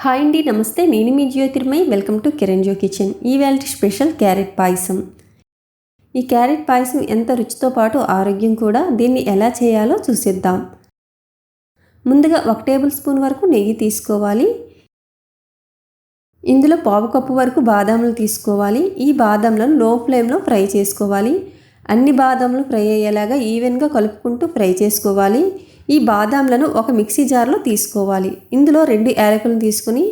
Hi అండి నమస్తే. నేను మీ Jyothirmai. Welcome to Kiran Jo kitchen. ఈవేళ స్పెషల్ క్యారెట్ పాయసం. ఈ క్యారెట్ పాయసం ఎంత రుచితో పాటు ఆరోగ్యం కూడా దీన్ని ఎలా చేయాలో చూసేద్దాం. ముందుగా ఒక టేబుల్ స్పూన్ వరకు నెయ్యి తీసుకోవాలి. ఇందులో పావు కప్పు వరకు బాదాములు తీసుకోవాలి. ఈ బాదంలను లో ఫ్లేమ్లో ఫ్రై చేసుకోవాలి. అన్ని బాదంలు ఫ్రై అయ్యేలాగా ఈవెన్గా కలుపుకుంటూ ఫ్రై చేసుకోవాలి. ఈ బాదాంలను ఒక మిక్సీ జార్లో తీసుకోవాలి. ఇందులో రెండు యాలకులను తీసుకుని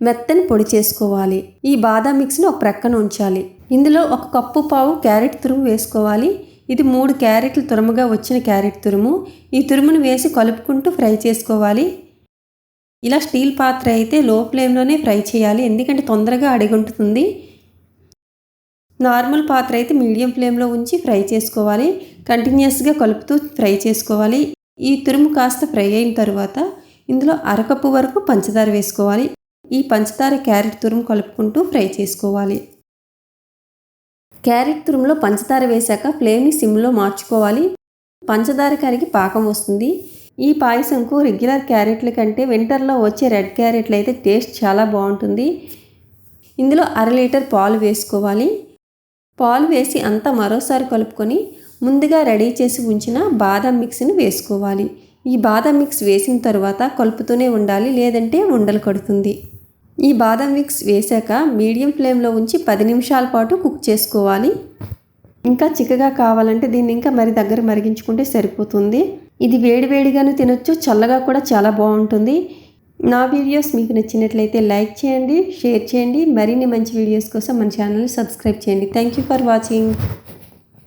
మెత్తని పొడి చేసుకోవాలి. ఈ బాదాం మిక్స్ని ఒక ప్రక్కన ఉంచాలి. ఇందులో ఒక కప్పు పావు క్యారెట్ తురుము వేసుకోవాలి. ఇది మూడు క్యారెట్లు తురుముగా వచ్చిన క్యారెట్ తురుము. ఈ తురుమును వేసి కలుపుకుంటూ ఫ్రై చేసుకోవాలి. ఇలా స్టీల్ పాత్ర అయితే లో ఫ్లేమ్లోనే ఫ్రై చేయాలి. ఎందుకంటే తొందరగా అడిగుంటుంది నార్మల్ పాత్ర అయితే మీడియం ఫ్లేమ్లో ఉంచి ఫ్రై చేసుకోవాలి. కంటిన్యూస్గా కలుపుతూ ఫ్రై చేసుకోవాలి. ఈ తురుము కాస్త ఫ్రై అయిన తర్వాత ఇందులో అరకప్పు వరకు పంచదార వేసుకోవాలి. ఈ పంచదార క్యారెట్ తురుము కలుపుకుంటూ ఫ్రై చేసుకోవాలి. క్యారెట్ తురుములో పంచదార వేశాక ఫ్లేమ్ని సిమ్లో మార్చుకోవాలి. పంచదార కరిగి పాకం వస్తుంది. ఈ పాయసంకు రెగ్యులర్ క్యారెట్ల కంటే వింటర్లో వచ్చే రెడ్ క్యారెట్లు అయితే టేస్ట్ చాలా బాగుంటుంది. ఇందులో అర లీటర్ పాలు వేసుకోవాలి. పాలు వేసి అంతా మరోసారి కలుపుకొని ముందుగా రెడీ చేసి ఉంచిన బాదం మిక్స్ని వేసుకోవాలి. ఈ బాదం మిక్స్ వేసిన తర్వాత కలుపుతూనే ఉండాలి లేదంటే ఉండలు కడుతుంది. ఈ బాదం మిక్స్ వేశాక మీడియం ఫ్లేమ్లో ఉంచి పది నిమిషాల పాటు కుక్ చేసుకోవాలి. ఇంకా చిక్కగా కావాలంటే దీన్ని ఇంకా మరి దగ్గర మరిగించుకుంటే సరిపోతుంది. ఇది వేడివేడిగాను తినొచ్చు చల్లగా కూడా చాలా బాగుంటుంది. నా వీడియోస్ మీకు నచ్చినట్లయితే లైక్ చేయండి షేర్ చేయండి. మరిన్ని మంచి వీడియోస్ కోసం మన ఛానల్ని సబ్స్క్రైబ్ చేయండి. Thank you for watching.